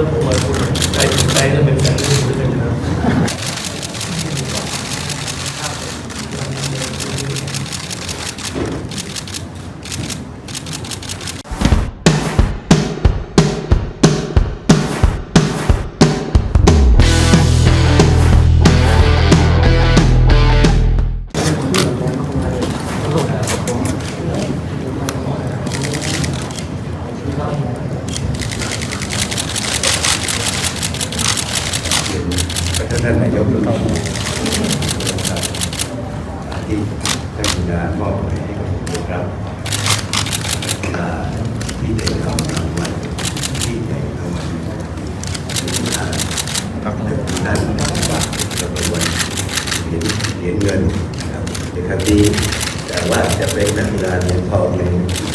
geld om uit ท่านนายกรัฐมนารีนะคที่ท่านคุณนามอบหมายให้กับผมครับกาที่ได้เข้ารางวัลที่ใหญ่รางวัลกีฬายรับท่านนะครับรางวัลเหรียญเหรียญเงินนะครับในครั้งนี้แต่ว่าจะเป็นนักกีฬาเหรียญทองใน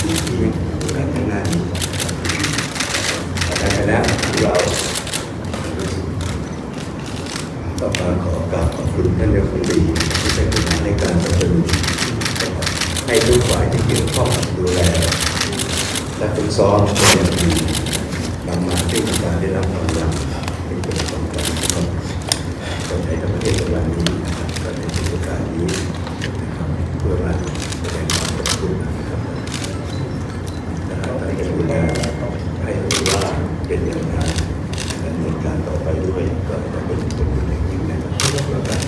ที่ที่ข้างหน้านี้คณะของเรา คุณท่านนายกรัฐมนตรีที่เป็นผู้นำในการสนับสนุนให้ทุกฝ่ายที่เกี่ยวข้องดูแลและฝึกซ้อมเป็นอย่างดีนำมาซึ่งการได้รับรางวัลเป็นผลของการสนับคนไทยทั้งประเทศในวันนี้ก็ในเทศกาลนี้นะครับเพื่อมาแสดงความขอบคุณนะครับนะครับท่านจะดูแลให้รู้ว่าเป็นอย่างไร ดำเนินการต่อไปด้วยก็จะเป็นผลอย่างยิ่งนะครับแล้วการ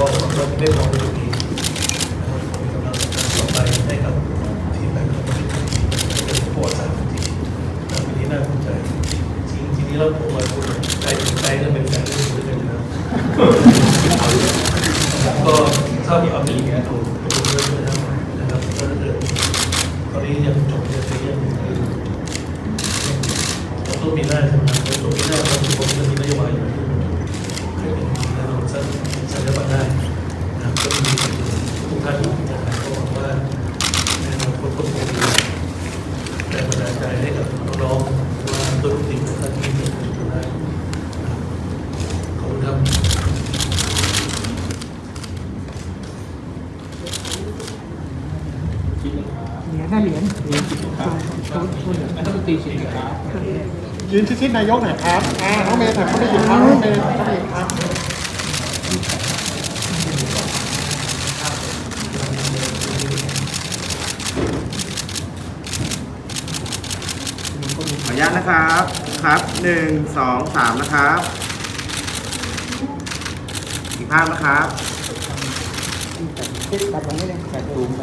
ก็เราได้มองดูดีนะครับมีกำลังใจต่อไปให้กับทีมแบงค์เป็นเป็นประวัติศาสตร์ที่นะปีนี้น่าสนใจจริง ทีนี้เราผมมาคุยใจใจแล้วเป็นแฟนเรื่องด้วยกันนะก็ถ้ามีเอามีเงี้ยถูกถูกเยอะเลยนะครับก็ถ้าเกิดตอนนี้ยังจบยังเรียนอยู่ต้นปีหน้าใช่ไหมครับต้นปีหน้าเราผมจะมีนโยบายอยู่ให้เป็นแน่นอนสัญสัญญาบัตรได้นะครับก็มีทุกท่านนะครับก็หวังว่าแน่นอนคนคนคงมีแรงบันดาลใจให้กับน้องๆว่าตัวลูกทีมของท่านที่มีจุดได้นะครับขอบคุณครับ เหรียญ ได้เหรียญรัฐมนตรีสินค้ายืนชิดๆนายกหน่อยครับอ่าน้องเมย์ถ่ายเขาได้ยินครับน้องเมย์เขาได้ยินครับขออนุญาตนะครับ ครับหนึ่งสองสามนะครับ อีกภาพนะครับ ติดตัดตรงนี้เลยตัดตูมไป